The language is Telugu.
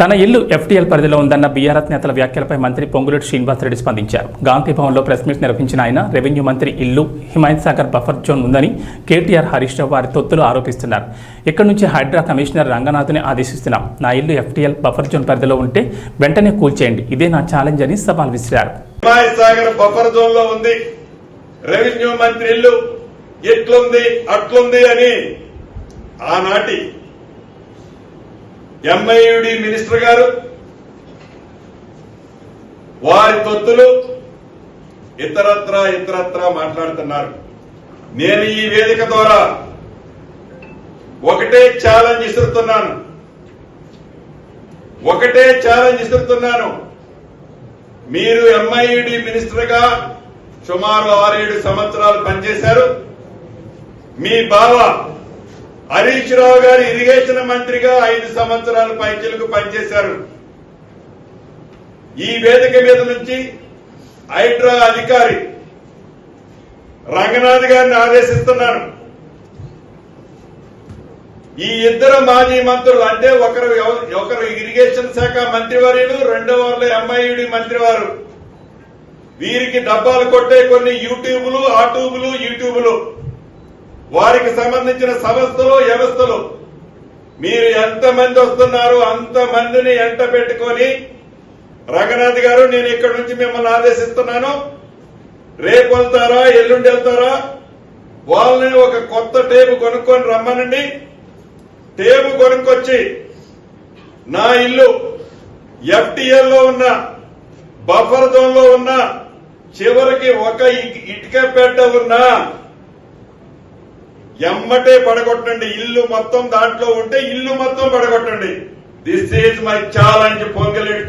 తన ఇల్లు ఎఫ్టీఎల్ పరిధిలో ఉందన్న బీఆర్ఎస్ నేతల వ్యాఖ్యలపై మంత్రి పొంగులేటి శ్రీనివాసరెడ్డి స్పందించారు. గాంధీ భవన్లో ప్రెస్ మీట్ నిర్వహించిన ఆయన రెవెన్యూ మంత్రి ఇల్లు హిమాయత్ సాగర్ బఫర్ జోన్ ఉందని కేటీఆర్ హరీష్ రావు వారి తొత్తులు ఆరోపిస్తున్నారు. ఇక్కడ నుంచి హైడ్రా కమిషనర్ రంగనాథ్ని ఆదేశిస్తున్నాం. నా ఇల్లు ఎఫ్టీఎల్ బఫర్ జోన్ పరిధిలో ఉంటే వెంటనే కూల్చేయండి ఇదే నా ఛాలెంజ్ అని సవాల్ విసిరారు. హిమాయత్ సాగర్ బఫర్ జోన్లో ఉంది. రెవెన్యూ మంత్రి ఇల్లు ఎట్లుంది అట్లుంది అని ఆనాటి ఎంఐయుడి మినిస్టర్ గారు వారి తొత్తులు ఇతరత్ర ఇతరత్ర మాట్లాడుతున్నారు. నేను ఈ వేదిక ద్వారా ఒకటే ఛాలెంజ్ ఇస్తున్నాను ఒకటే ఛాలెంజ్ ఇస్తున్నాను మీరు ఎంఐయుడి మినిస్టర్గా సుమారు ఆరేడు సంవత్సరాలు పనిచేశారు. మీ బావ హరీష్ రావు గారు ఇరిగేషన్ మంత్రిగా ఐదు సంవత్సరాలు పైచలకు పనిచేశారు. ఈ వేదిక మీద నుంచి హైడ్రా అధికారి రంగనాథ్ గారిని ఆదేశిస్తున్నాను. ఈ ఇద్దరు మాజీ మంత్రులు అంటే ఒకరు ఒకరు ఇరిగేషన్ శాఖ మంత్రివర్యులు రెండో వాళ్ళు ఎంఐడి మంత్రివారు. వీరికి డబ్బాలు కొట్టే కొన్ని యూట్యూబ్లు ఆ ట్యూబులు యూట్యూబులు. వారికి సంబంధించిన సంస్థలు వ్యవస్థలు. మీరు ఎంత మంది వస్తున్నారో అంత మందిని ఎంట పెట్టుకొని రఘునాథ్ గారు నేను ఇక్కడ నుంచి మిమ్మల్ని ఆదేశిస్తున్నాను. రేపు వెళ్తారా ఎల్లుండి వెళ్తారా? వాళ్ళని ఒక కొత్త టేపు కొనుక్కొని రమ్మనండి. టేబు కొనుక్కొచ్చి నా ఇల్లు ఎఫ్టీఎల్లో ఉన్న బఫర్ జోన్లో ఉన్న చివరికి ఒక ఇటుక పెట్ట ఉన్నా ఎమ్మటే పడగొట్టండి. ఇల్లు మొత్తం దాంట్లో ఉంటే ఇల్లు మొత్తం పడగొట్టండి. This is my challenge పొంగలేడు